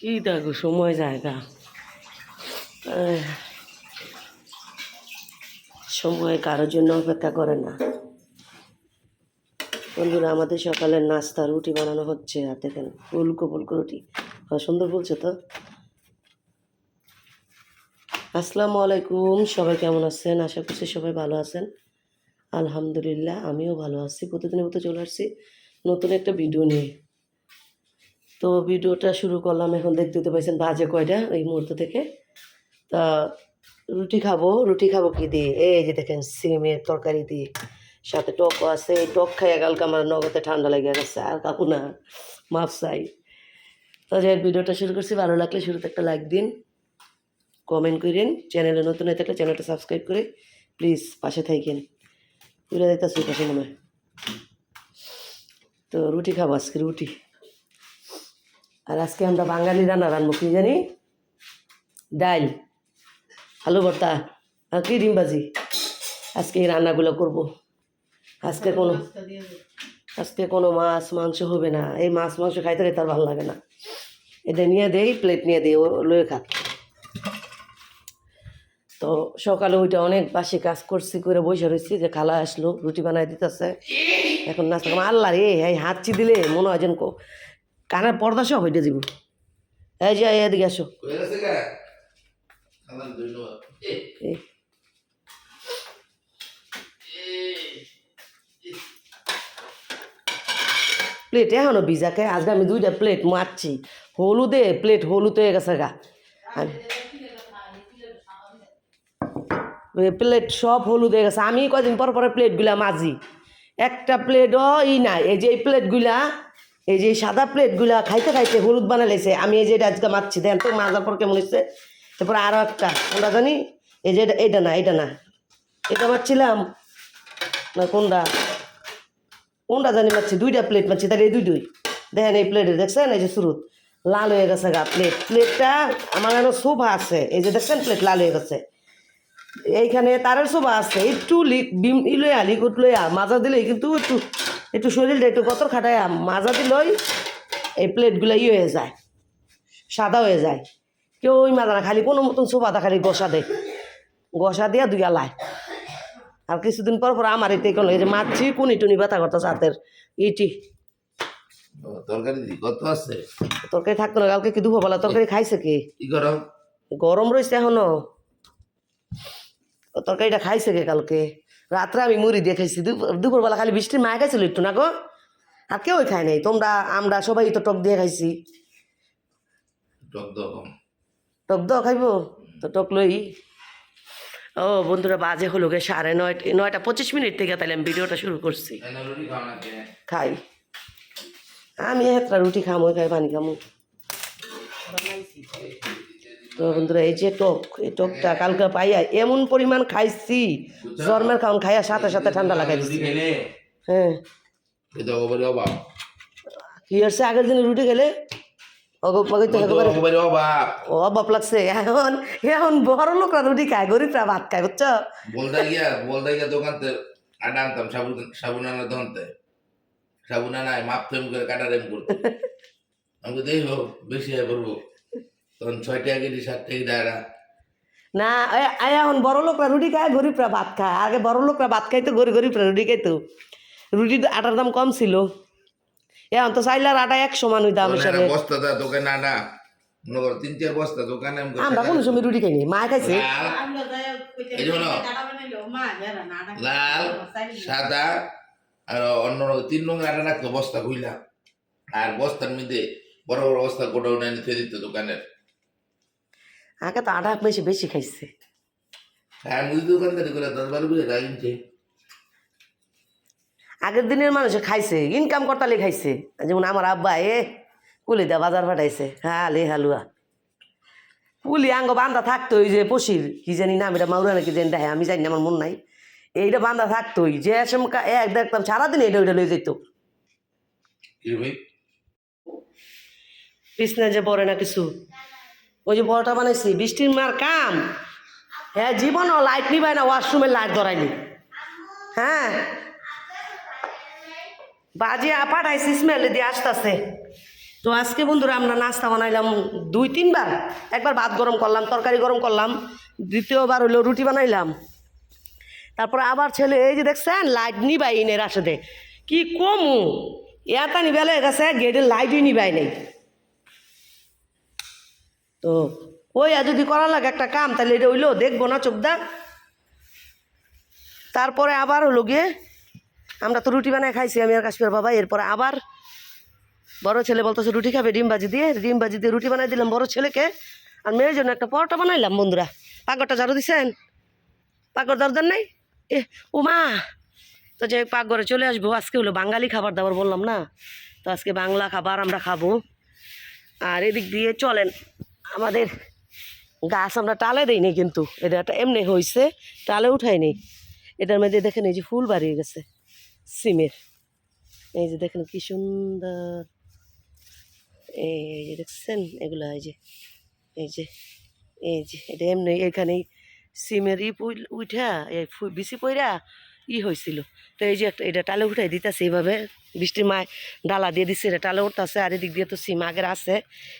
কি দেখো, সময় জায়গা। সময় কারোর জন্য অপেক্ষা করে না। বন্ধুরা, আমাদের সকালের নাস্তা, রুটি বানানো হচ্ছে, আর দেখেন, ফুলকো ফুলকো রুটি। সুন্দর বলছে তো। আসসালামু আলাইকুম, সবাই কেমন আছেন? আশা করছি সবাই ভালো আছেন। আলহামদুলিল্লাহ, আমিও ভালো আছি। প্রতিদিনের মতো চলে আসছি নতুন একটা ভিডিও নিয়ে। তো ভিডিওটা শুরু করলাম, এখন দেখতে দেখতে পাইছেন বাজে কয়টা এই মুহূর্ত থেকে। তা রুটি খাব রুটি খাব কি দিয়ে? এই যে দেখেন, সিমের তরকারি দিয়ে। সাথে টকও আছে, এই টক খাইয়া কালকে আমার নগদে ঠান্ডা লেগে গেছে, আর কাকু না মাপ চাই। তো যাই ভিডিওটা শুরু করছি, ভালো লাগলে শুরুতে একটা লাইক দিন, কমেন্ট করেন, চ্যানেলে নতুন হয়ে থাকলে চ্যানেলটা সাবস্ক্রাইব করে প্লিজ পাশে থাকেন তুলে দিতেছি পাশে মনে হয় তো রুটি খাব আজকে, রুটি। আর আজকে আমরা বাঙালি রান্না রান্না কি জানি? ডাল আলু ভর্তা আর কি ডিমবাজি। আজকে এই রান্নাগুলো করব। আজকে কোনো আজকে কোনো মাছ, মাংস হবে না। এই মাছ, মাংস খাইতে তার ভালো লাগে না। এটা নিয়ে দেই প্লেট নিয়ে দিই, ও লয়ে খাক। তো সকালে ওইটা অনেক বাসি কাজ করছি, করে বসে রয়েছি যে খালা আসলো, রুটি বানাই দিতেছে। এখন নাস্তা। আল্লাহ রে হাঁচি দিলে মনে হয় যেন কানের পর্দা সব হইতে দিব। এই যে এই এদিকে আসো। প্লেট এখনও ভিজাকে আজকে আমি দুইটা প্লেট মারছি। হলুদে প্লেট হলুদ হয়ে গেছে গা। প্লেট সব হলুদ হয়ে গেছে। আমি কদিন পর পরে প্লেটগুলা মাজি। একটা প্লেটও ই নাই। এই যে এই প্লেটগুলা এই যে সাদা প্লেটগুলা খাইতে খাইতে হলুদ বানাইছে আমি এই যে এটা আজকে মারছি দেন তো মাজার পর কেমন হচ্ছে তারপরে আরও একটা আমরা জানি? এই যে এটা- না, এটা না। এটা মারছিলাম না কোনটা? কোনটা জানি মারছি দুইটা প্লেট মারছি তাহলে এই দুই দুই। দেখেন এই প্লেটে, দেখছেন? এই যে শুরুত লাল হয়ে গেছে গা প্লেট। প্লেটটা আমার যেন শোভা আছে। এই যে দেখছেন, প্লেট লাল হয়ে গেছে। এইখানে তারের শোভা আছে। একটু লিক বিম ই লইয়া লিকুট লইয়া মাজা দিলেই কিন্তু একটু একটু শরীরটা একটু গতর খাটাইয়া মাজা দিলেই এই প্লেটগুলো ই হয়ে যায় সাদা হয়ে যায়। কেউ ওই মাজা না খালি কোনো মতন শোভাটা খালি গসা দেয়। গসা দিয়া দুইয়া লাই আর কিছুদিন পর পর আমার এতে কোনো এই যে মাছি কুনি টুনি ব্যথা করতেছে হাতের ইটি। তরকারি দি কত আছে? তরকারি থাকতো না কালকে কি দুপুরবেলা তরকারি খাইছে কি? গরম? রয়েছে এখনও। তরকারিটা খাইছে কে কালকে? রাত্রে আমি মুড়ি দিয়ে খাইছি। দুপুর- দুপুরবেলা খালি বৃষ্টির মায় খাইছিল একটু না গো? আর কেউই খায় নাই। তোমরা আমরা সবাই তো টক দিয়ে খাইছি। টক দাও। খাইবো? তো টক লই। ও বন্ধুরা বাজে হলো গে সাড়ে নয়টা নয়টা পঁচিশ মিনিট থেকে তাহলে আমি ভিডিওটা শুরু করছি। খাই। আমি একটা রুটি খামো খাই পানি খামো। তো বন্ধুরা এই যে টক এই টকটা কালকে পাইয়া এমন পরিমাণ খাইছি জন্মের খাওন খাইয়া সাথে সাথে ঠান্ডা লাগাই দিছি হ্যাঁ। কি হচ্ছে আগের দিনে রুটি খেলে? অগবাগে তো একেবারে অভাব। লাগছে। এখন এখন বড় লোকরা রুটি খায় গরিবরা ভাত খায় বুঝছ? বলতে গিয়া বলতে গিয়া দোকানতে আটা আনতাম সাবুন সাবুন আনায় মাপ করে কাটা রেম করতো। আমি হোক বেশি পড়ব তখন ছয় টাকা কেজি সাত টাকা দাঁড়া না এখন বড় লোকরা রুটি খায় গরিবরা ভাত খায়। আগে বড় লোকরা ভাত খাইতো গরিব গরিবরা রুটি খাইতো। রুটির আটার দাম কম ছিল। এখন তো চাইলার আটা এক সমান ওই দাম হিসাবে বস্তা দা দোকানে আটা মনে করো তিন চার বস্তা দোকানে আমরা কোনো সময় রুটি খাইনি মা খাইছে। লাল সাদা আর অন্য তিন রঙের আটা রাখতো বস্তা খুইলা। আর বস্তার মধ্যে বড় বড় বস্তা গোটা উঠে থুয়ে দিত দোকানের। আগে তো আটা বেশি বেশি খাইছে। হ্যাঁ মুদি দোকানদারি করে দশ বারো বুঝে রাখছে আগের দিনের মানুষে খাইছে ইনকাম করতালে খাইছে। যেমন আমার আব্বা এ কুলি দা বাজার পাঠাইছে হালে হালুয়া। কুলি আঙ্গ বান্ধা থাকতো ওই যে পশির কি জানি নাম এটা মাউরা নাকি জানি দেখে আমি জানি না, আমার মন নাই। এইটা বান্ধা থাকতোই যে সমকা এক দেখতাম সারাদিন এটা ওইটা লয়ে যেত কৃষ্ণা যে পড়ে না কিছু। ওই যে বড়টা বানাইছি, বৃষ্টির মার কাম। হ্যাঁ জীবনও লাইট নিবাই না ওয়াশরুমের লাইট ধরাইনি হ্যাঁ? বাজি পাঠাইছি স্মেল দিয়ে আসতেছে। তো আজকে বন্ধুরা আমরা নাস্তা বানাইলাম দুই, তিনবার। একবার ভাত গরম করলাম, তরকারি গরম করলাম, দ্বিতীয়বার হলো রুটি বানাইলাম। তারপর আবার ছেলে, এই যে দেখছেন লাইট নিবাই নেই রাশেদে। কি কমু? এতা নিবেলে গেছে গেটের লাইটই নিবাই নেই। তো ওই আর যদি করা লাগে একটা কাম, তাহলে এটা হইল দেখব না চোখদা তারপরে আবার হলো গিয়ে আমরা তো রুটি বানায় খাইছি, আমি আর কাশ্মীর বাবা। এরপরে আবার বড় ছেলে বলতেছে, রুটি খাবে ডিম ভাজি দিয়ে? ডিম ভাজি দিয়ে রুটি বানাই দিলাম বড় ছেলেকে। আর মেয়ের জন্য একটা পরোটা বানাইলাম, বন্ধুরা। পাকড়টা ঝাড়ু দিছেন? পাকড় দরদার নাই? এ, ও মা! তো যে পাকঘরে চলে আসব। আজকে হলো বাঙালি খাবার দাবার বললাম না? তো আজকে বাংলা খাবার আমরা খাব। আর এদিক দিয়ে চলেন। আমাদের গাছ আমরা টালে দিইনি কিন্তু। এটা এমনি হয়েছে টালে উঠাইনি। এটার মধ্যে দেখেন এই যে ফুল বাড়িয়ে গেছে, সিমের। এই যে দেখেন কি সুন্দর। এই যে দেখছেন, এগুলো এই যে এই যে এই যে, এটা এমনি এখানে সিমের ই উঠা এই বিচি পইরা ই হয়েছিল তো এই যে একটা, এটা টালে উঠাই দিতেছে এইভাবে। বৃষ্টির মায় ডালা দিয়ে দিচ্ছে এটা টালে উঠতেছে, আর এদিক দিয়ে তো সিম আগের আছে,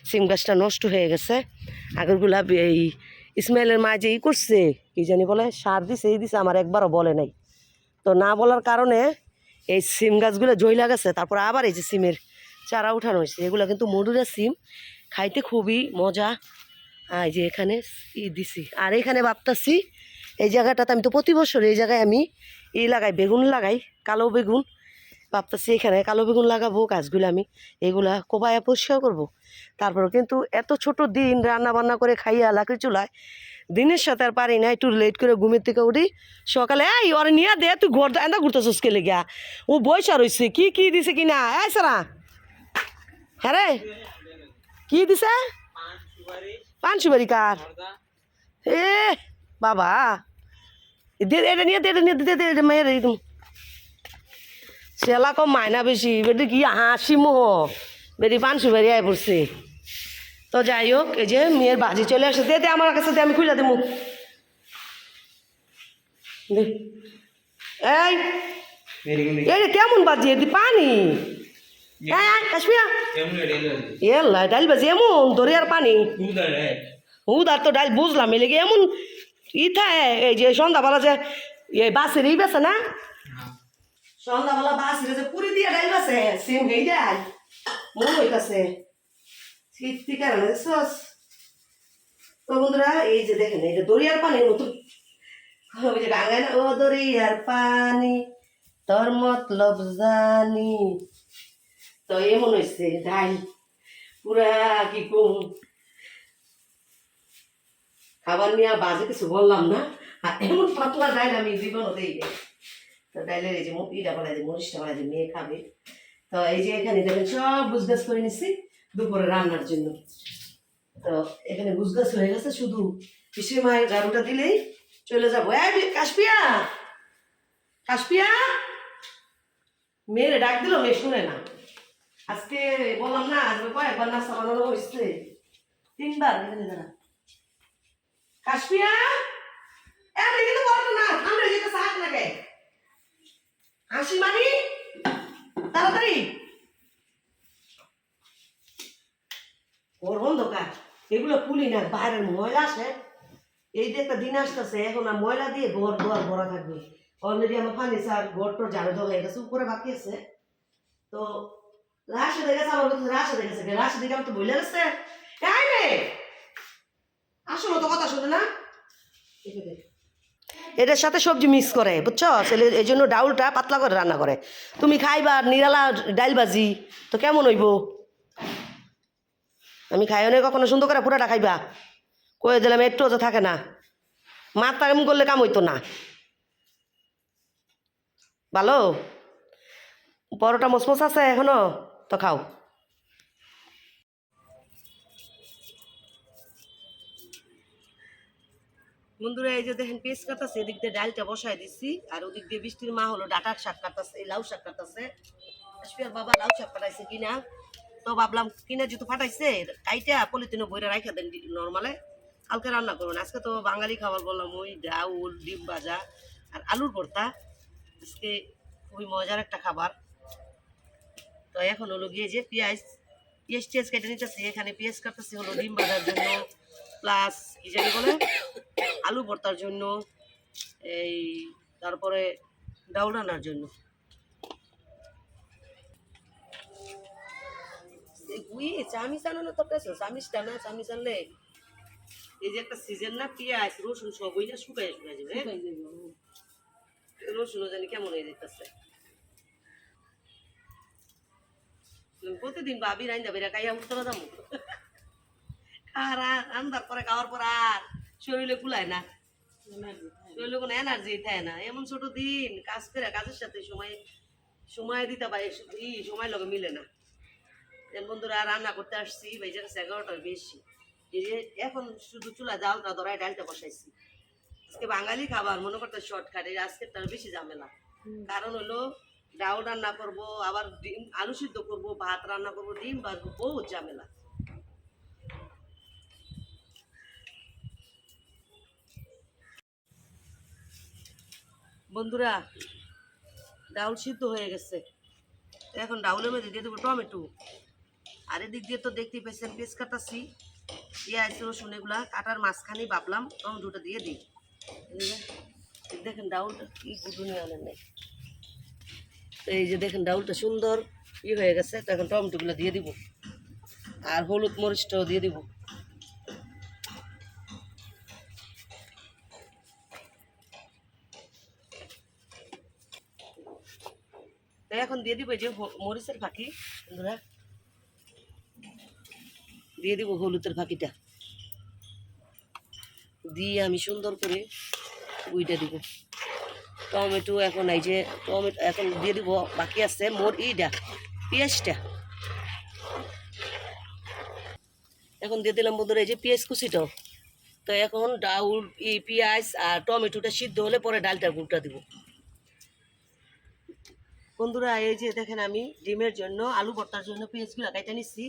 সিম গাছটা নষ্ট হয়ে গেছে। আগেরগুলা এই ইসমাইলের মা যে ই করছে, কি জানি বলে, সার দিছে, এই দিছে, আমার একবারও বলে নাই। তো না বলার কারণে এই সিম গাছগুলো জইলা গেছে, তারপর আবার এই যে সিমের চারা উঠানো হয়েছে। এগুলো কিন্তু মধুরা সিম, খাইতে খুবই মজা। এই যে এখানে ই দিছি। আর এখানে ভাবতাছি, এই জায়গাটাতে আমি তো প্রতি বছর এই জায়গায় আমি ই লাগাই, বেগুন লাগাই, কালো বেগুন। ভাবতাছি এখানে কালো বেগুন লাগাবো গাছগুলো আমি এগুলা কোবায়া পরিষ্কার করব। তারপর কিন্তু এত ছোট দিন রান্না বান্না করে খাইয়া লাকড়ি চুলায় দিনের সাথে আর পারি না একটু লেট করে ঘুমের থেকে উঠি সকালে এই ওরে নিয়ে দে তুই ঘর এন্দা ঘুরতেছিস কে লেগা ও বয়সা রয়েছে কি কি দিছে কি না এই সারা। হ্যাঁ রে কি দিছে? পান সুপারি কার? এ বাবা। এটা নিয়ে দে এটা নিয়ে দে, দে মেয়ের একদম সেলা কম মায়না বেশি। বেটি কি হাসি মোহ। বেটি পান সুপারি আয় পড়ছে। তো যাই হোক এই যে মেয়ের বাজি চলে আসে। দে দে আমার কাছে দে আমি খুলে দেবো। এই এই কেমন বাজি? এদি পানি। কাশ্মীরা। এল্লা ডাইল বাজি এমন দরিয়ার পানি। উদার তো ডাইল বুঝলাম এলেগে এমন ইথা এই যে সন্ধ্যাবেলা যে এই বাসের এই বেছে না? সন্ধ্যাবেলা বাসের যে পুরি দিয়ে ডাইল বাসে সেম হয়ে যায় মন হইতাছে। শীত আর দেখছস তো বন্ধুরা, এই যে দেখেন যে দরিয়ার পানির মতো ওই যে গাঙ্গায় না? ও দরিয়ার পানি, তোর মতলব জানি। তো এমন হয়েছে ডাইল। পুরা কি কম? খাবার নিয়ে বাজে কিছু বললাম না। এমন পাতলা ডাইল আমি জীবনও। তো ডাইলের এই যে ইটা যে মরিচটা যে মেয়ে খাবে। তো এই যে এখানে দেখেন সব গুজগাছ করে নিচ্ছি দুপুরে রান্নার জন্য। তো এখানে গুজগাছ হয়ে গেছে, শুধু পিসির মায়ের গাড়ুটা দিলেই চলে যাব। কাশপিয়া! কাশপিয়া! মেয়েরে ডাক দিল, মেয়ে শুনে না। আজকে বললাম না, আজকে কয়েকবার নাস্তা বানানো হয়েছে। তিনবার, এখানে দাঁড়া। কাশ্মীরা এমনি কিন্তু বলতো না, ঠান্ডা যেতে সাহায্য লাগে হাসি মানি? তাড়াতাড়ি। ওর অন্ধকার, এগুলো খুলি না, বাইরের ময়লা আসে এই যে একটা দিন আসতেছে, এখন আর ময়লা দিয়ে ঘর দুয়ার ভরা থাকবে। অলরেডি আমার ফার্নিচার ঘর তোর ঝাড়ু দেওয়া হয়ে গেছে, উপরে বাকি আছে। তো রাশে দেখে গেছে আমার কাছে রাশে দেখেছে রাশে দেখে আমার তো বলে গেছে আসলে তো কথা শুনে না। এটার সাথে সবজি মিক্স করে, বুঝছ? ছেলে এই জন্য ডাউলটা পাতলা করে রান্না করে। তুমি খাইবা নিরালা ডাইল ভাজি, তো কেমন হইব? আমি খাই অনেক কখনো সুন্দর করে পুরাটা খাইবা। কয়ে দিলাম একটু তো থাকে না। মাথা এমন করলে কাম হইতো না। ভালো? পরোটা মসমস আছে এখনও? তো খাও। বন্ধুরা, এই যে দেখেন, পেস্ট কাটাছে এদিক দিয়ে ডালটা বসাই দিচ্ছি আর ওদিক দিয়ে বৃষ্টির মা হলো ডাটার শাক কাটাছে লাউ শাক কাটাছে আসপিয়ার বাবা লাউ শাক কাটাইছে কিনা? তো ভাবলাম, কিনা যেহেতু ফাটাইছে কাইটা পলিথিনে বইরা রাখা দেন নর্মালে। কালকে রান্না করবেন আজকে তো বাঙালি খাবার বললাম, ওই ডাউল, ডিম ভাজা আর আলুর ভর্তা। আজকে খুবই মজার একটা খাবার। তো এখন হলো গিয়ে যে পেঁয়াজ পেঁয়াজ টেজ কেটে নিতেছি, এখানে পেঁয়াজ কাটতেছি হলো ডিম ভাজার জন্য প্লাস কি জানি বলে আলু ভর্তার জন্য এই তারপরে ডাউল রান্নার জন্য। উই চামিচ আনো তো পেছো চামিচটা না চামিচ আনলে এই যে একটা সিজন না পেঁয়াজ রসুন না শুকাই শুকাই যাবে হ্যাঁ? রসুনও জানি কেমন হয়ে যেতেছে। প্রতিদিন ভাবি রাইন যাবে কাইয়া উঠতে আর আন্দার পরে খাওয়ার পর আর শরীরে কুলায় না। শরীরে কোনো এনার্জি থাকে না। এমন ছোট দিন কাজ করে কাজের সাথে সময় সময় দিতে পারে ই সময় লগে মিলে না। বন্ধুরা রান্না করতে আসছি বেজে গেছে এগারোটার বেশি। এই যে এখন শুধু চুলা জালটা ধরায় ডালটা বসাইছি। আজকে বাঙালি খাবার মনে করতে শর্টকাট এই আজকের তার বেশি ঝামেলা। কারণ হলো ডাল রান্না করব আবার ডিম আলু সিদ্ধ করব ভাত রান্না করব ডিম ভাজবো বহুত ঝামেলা। বন্ধুরা, ডাউল সিদ্ধ হয়ে গেছে। এখন ডাউলের মধ্যে দিয়ে দেবো টমেটো। আর এদিক দিয়ে তো দেখতেই পাইছেন পেঁয়াজ কাটাছি পেঁয়াজ, রসুন এগুলা কাটার মাঝখানে ভাবলাম টমেটোটা দিয়ে দিই। দেখেন ডাউলটা কি এই যে দেখেন ডাউলটা সুন্দর ই হয়ে গেছে, তো এখন টমেটোগুলো দিয়ে দিব। আর হলুদ মরিচটাও দিয়ে দিব। দিয়ে দিব যে মরিচের ফাঁকি, বন্ধুরা। দিয়ে দিব হলুদের ফাঁকিটা। দিয়ে আমি সুন্দর করে উইটা দিব। টমেটো এখন এই যে টমেটো এখন দিয়ে দিব, বাকি আছে মোর ইটা, পেঁয়াজটা। এখন দিয়ে দিলাম বন্ধুরা এই যে পেঁয়াজ কুচিটাও। তো এখন ডাউল পেঁয়াজ আর টমেটোটা সিদ্ধ হলে পরে ডালটা গুঁড়টা দিব। বন্ধুরা, এই যে দেখেন আমি ডিমের জন্য আলু ভর্তার জন্য পেঁয়াজগুলো কাইটা নিচ্ছি।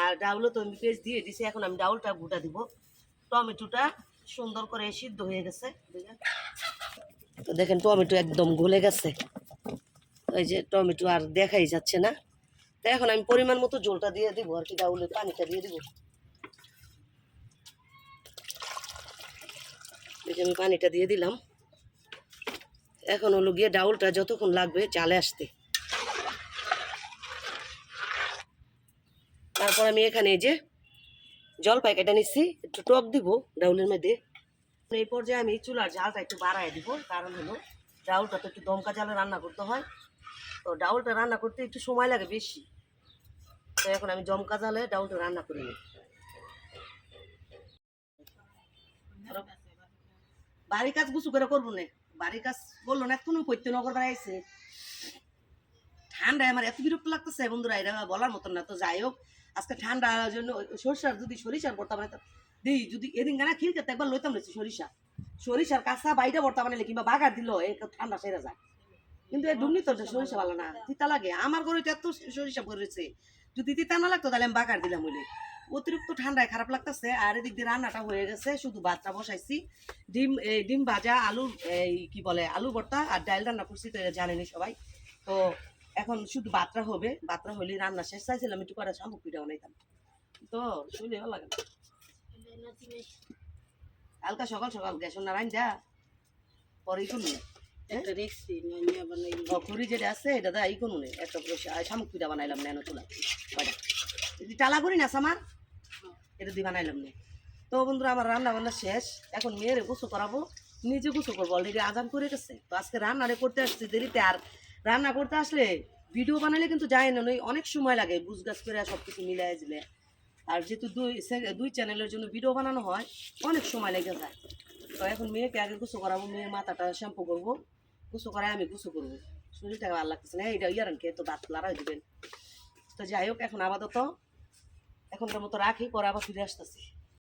আর ডাউলও তো আমি পেঁয়াজ দিয়ে দিছি, এখন আমি ডাউলটা গুঁটা দিব। টমেটোটা সুন্দর করে সিদ্ধ হয়ে গেছে। তো দেখেন, টমেটো একদম গলে গেছে। ওই যে টমেটো আর দেখাই যাচ্ছে না। তো এখন আমি পরিমাণ মতো জলটা দিয়ে দিব, আর কি ডাউলের পানিটা দিয়ে দিব। দেখে আমি পানিটা দিয়ে দিলাম। এখন হলো গিয়ে ডাউলটা যতক্ষণ লাগবে চালে আসতে। তারপর আমি এখানে যে জল প্যাকেটটা নিচ্ছি, একটু টক দিব ডাউলের মধ্যে। এই পর্যায়ে আমি চুলার জালটা একটু বাড়ায় দিব, কারণ হলো ডাউলটা তো একটু দমকা জালে রান্না করতে হয়। তো ডাউলটা রান্না করতে একটু সময় লাগে বেশি। তো এখন আমি জমকা জালে ডাউলটা রান্না করে বাড়ি কাজ গুছু করে করব না। বাড়ি কাজ বলল না, এখনও করতে নগর বেড়াইছে। ঠান্ডায় আমার এত বিরক্ত লাগতেছে বন্ধুরা এটা বলার মতন না। তো যাই হোক, আজকে ঠান্ডার জন্য সরিষার যদি সরিষার ভর্তা বানাইতাম দিই, যদি এদিন গানা খিল খেতে একবার লইতাম না সরিষা। সরিষার কাঁচা বাইটা ভর্তা বানাইলে কিংবা বাগার দিল এই ঠান্ডা সেরে যায়। কিন্তু এই ডুমনি তো সরিষা ভালো না, তিতা লাগে। আমার ঘরে তো এত সরিষা করেছে যদি তিতা না লাগতো, তাহলে আমি বাগার দিলাম হইলে অতিরিক্ত ঠান্ডায় খারাপ লাগতেছে আর এদিক দিয়ে রান্নাটা হয়ে গেছে। শুধু ভাতটা বসাইছি। ডিম এই ডিম ভাজা আলু এই কি বলে আলু ভর্তা আর ডাল রান্না করছি তো জানেনি সবাই। তো এখন শুধু ভাতটা হবে। ভাতটা হলে রান্না শেষ। চাইছিলাম একটু করে শামুক পিঠা বানাইতাম। তো শুনে ভালো লাগে না। কালকা সকাল সকাল গ্যাস না রান যা পরে ই করুন বানাইলি খুরি যেটা আছে এটা দা ই করুন একটা শামুক পিঠা বানাইলাম নেনো চুলা টালা করি না সামার? এটা দিয়ে বানাইলাম না। তো বন্ধুরা, আমার রান্না বান্না শেষ। এখন মেয়েরে গোসল করাবো, নিজে গোসল করব। অলরেডি আজান করে গেছে। তো আজকে রান্নারে করতে আসছি দেরিতে। আর রান্না করতে আসলে ভিডিও বানাইলে কিন্তু যায় না নই অনেক সময় লাগে। বুঝ গাছ করে সব কিছু মিলাই দিলে। আর যেহেতু দুই দুই চ্যানেলের জন্য ভিডিও বানানো হয়, অনেক সময় লেগে যায়। তো এখন মেয়েকে আগে গোসল করাবো, মেয়ের মাথাটা শ্যাম্পু করব। গোসল করায় আমি গোসল করব। শরীরটা ভালো লাগতেছে না। এইটা ইয়ারানকে তো দাঁত লড়াই দিবেন। তো যাই হোক, এখন আপাতত এখনকার মতো রাখি পরে আবার ফিরে আসতেছি।